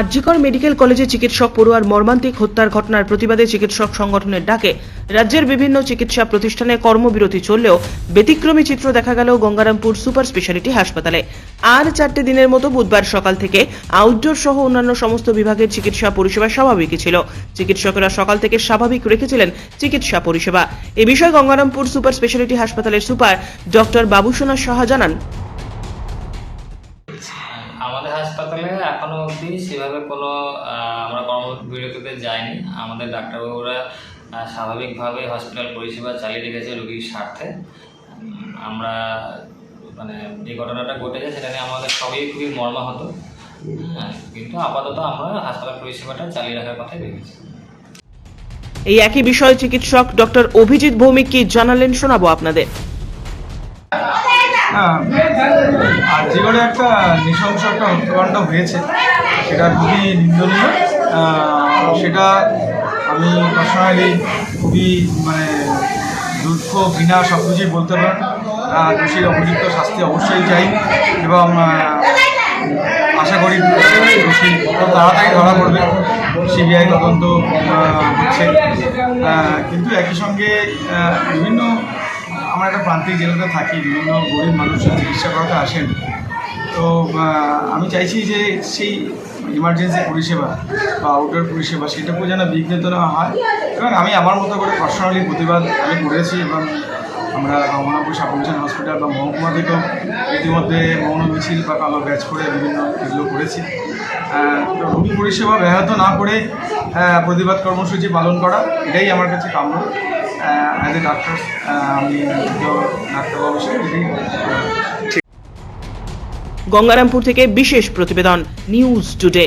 RG Kar medical কলেজে চিকিৎসক পড়ুয়ার মর্মান্তিক হত্যার ঘটনার প্রতিবাদে চিকিৎসক সংগঠনের ডাকে। রাজ্যের বিভিন্ন চিকিৎসা প্রতিষ্ঠানে কর্মবিরতি চললেও ব্যতিক্রমী চিত্র দেখা গেল গঙ্গারামপুর সুপার স্পেশালিটি হাসপাতালে। আর চারটে দিনের মতো বুধবার সকাল থেকে আউটডোর সহ অন্যান্য সমস্ত বিভাগের চিকিৎসা পরিষেবা স্বাভাবিকই ছিল। চিকিৎসকেরা সকাল থেকে স্বাভাবিক রেখেছিলেন চিকিৎসা পরিষেবা। এ বিষয়ে গঙ্গারামপুর সুপার স্পেশালিটি হাসপাতালের সুপার ডক্টর বাবুসোনা সাহা জানান। হাসপাতালে এখনও অবধি সেভাবে কোনো আমরা কর্মবিরতিতে যাইনি। আমাদের ডাক্তারবাবুরা স্বাভাবিকভাবে হসপিটাল পরিষেবা চালিয়ে রেখেছে রোগীর স্বার্থে। আমরা মানে যে ঘটনাটা ঘটেছে সেটা নিয়ে আমাদের সবই খুবই মর্মাহত। হ্যাঁ, কিন্তু আপাতত আমরা হাসপাতাল পরিষেবাটা চালিয়ে রাখার কথাই ভেবেছি। এই একই বিষয়ে চিকিৎসক ডক্টর অভিজিৎ ভৌমিক কি জানালেন শোনাবো আপনাদের। হ্যাঁ। আর জীবনে একটা নৃশংস একটা হত্যাকাণ্ড হয়েছে, সেটা খুবই নিন্দনীয়। সেটা আমি পার্সোনালি খুবই মানে দুঃখ, ঘৃণা সব কিছুই বলতে পারেন। দোষীর উপযুক্ত শাস্তি অবশ্যই চাই এবং আশা করি দোষী তাড়াতাড়ি ধরা পড়বে। সিবিআই তদন্ত হচ্ছে। কিন্তু একই সঙ্গে বিভিন্ন আমরা একটা প্রান্তিক জেলাতে থাকি, বিভিন্ন গরিব মানুষরা চিকিৎসা করাতে আসেন। তো আমি চাইছি যে সেই ইমার্জেন্সি পরিষেবা বা আউটডোর পরিষেবা সেটাকেও যেন বিঘ্নিত না হয়। এবং আমি আমার মতো করে পার্সোনালি প্রতিবাদ আমি করেছি এবং আমরা রমনাপুর সাবমিশন হসপিটাল বা মহকুমা থেকেও ইতিমধ্যে মৌন মিছিল বা কালো ব্যাচ করে বিভিন্ন এগুলো করেছি। রোগী পরিষেবা ব্যাহত না করে প্রতিবাদ কর্মসূচি পালন করা, এটাই আমার কাছে কাম্য। অ্যাজ এ ডাক্তার আমি ডাক্তারবাবু গঙ্গারামপুর থেকে বিশেষ প্রতিবেদন, নিউজ টুডে।